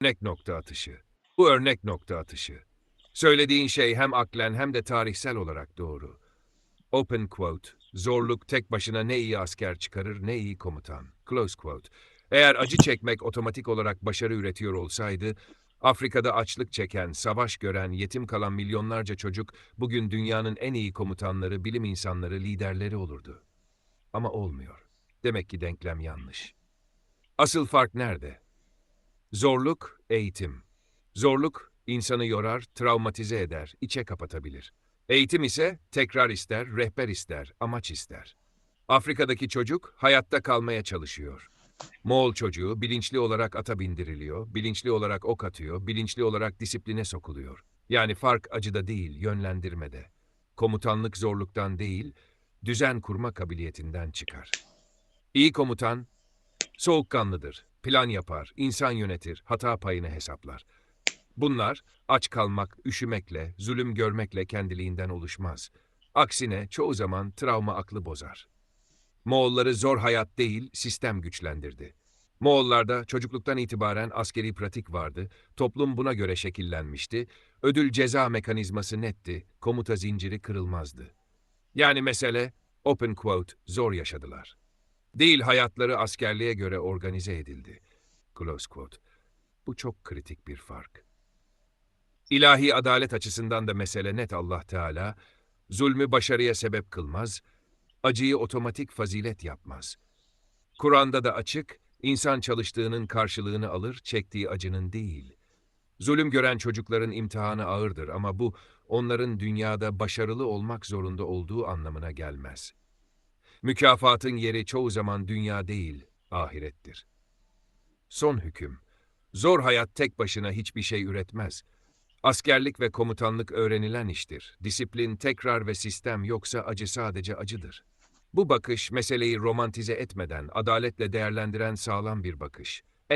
örnek nokta atışı. Bu örnek nokta atışı. Söylediğin şey hem aklen hem de tarihsel olarak doğru. Open quote. Zorluk tek başına ne iyi asker çıkarır ne iyi komutan. Close quote. Eğer acı çekmek otomatik olarak başarı üretiyor olsaydı, Afrika'da açlık çeken, savaş gören, yetim kalan milyonlarca çocuk bugün dünyanın en iyi komutanları, bilim insanları, liderleri olurdu. Ama olmuyor. Demek ki denklem yanlış. Asıl fark nerede? Zorluk, eğitim. Zorluk, insanı yorar, travmatize eder, içe kapatabilir. Eğitim ise tekrar ister, rehber ister, amaç ister. Afrika'daki çocuk hayatta kalmaya çalışıyor. Moğol çocuğu bilinçli olarak ata bindiriliyor, bilinçli olarak ok atıyor, bilinçli olarak disipline sokuluyor. Yani fark acıda değil, yönlendirmede. Komutanlık zorluktan değil, düzen kurma kabiliyetinden çıkar. İyi komutan, soğukkanlıdır, plan yapar, insan yönetir, hata payını hesaplar. Bunlar aç kalmak, üşümekle, zulüm görmekle kendiliğinden oluşmaz. Aksine çoğu zaman travma aklı bozar. Moğolları zor hayat değil, sistem güçlendirdi. Moğollarda çocukluktan itibaren askeri pratik vardı, toplum buna göre şekillenmişti, ödül ceza mekanizması netti, komuta zinciri kırılmazdı. Yani mesele, open quote, zor yaşadılar. Değil hayatları askerliğe göre organize edildi. Close quote. Bu çok kritik bir fark. İlahi adalet açısından da mesele net Allah Teala, zulmü başarıya sebep kılmaz, acıyı otomatik fazilet yapmaz. Kur'an'da da açık, insan çalıştığının karşılığını alır, çektiği acının değil. Zulüm gören çocukların imtihanı ağırdır ama bu, onların dünyada başarılı olmak zorunda olduğu anlamına gelmez. Mükafatın yeri çoğu zaman dünya değil, ahirettir. Son hüküm. Zor hayat tek başına hiçbir şey üretmez. Askerlik ve komutanlık öğrenilen iştir. Disiplin, tekrar ve sistem yoksa acı sadece acıdır. Bu bakış meseleyi romantize etmeden adaletle değerlendiren sağlam bir bakış.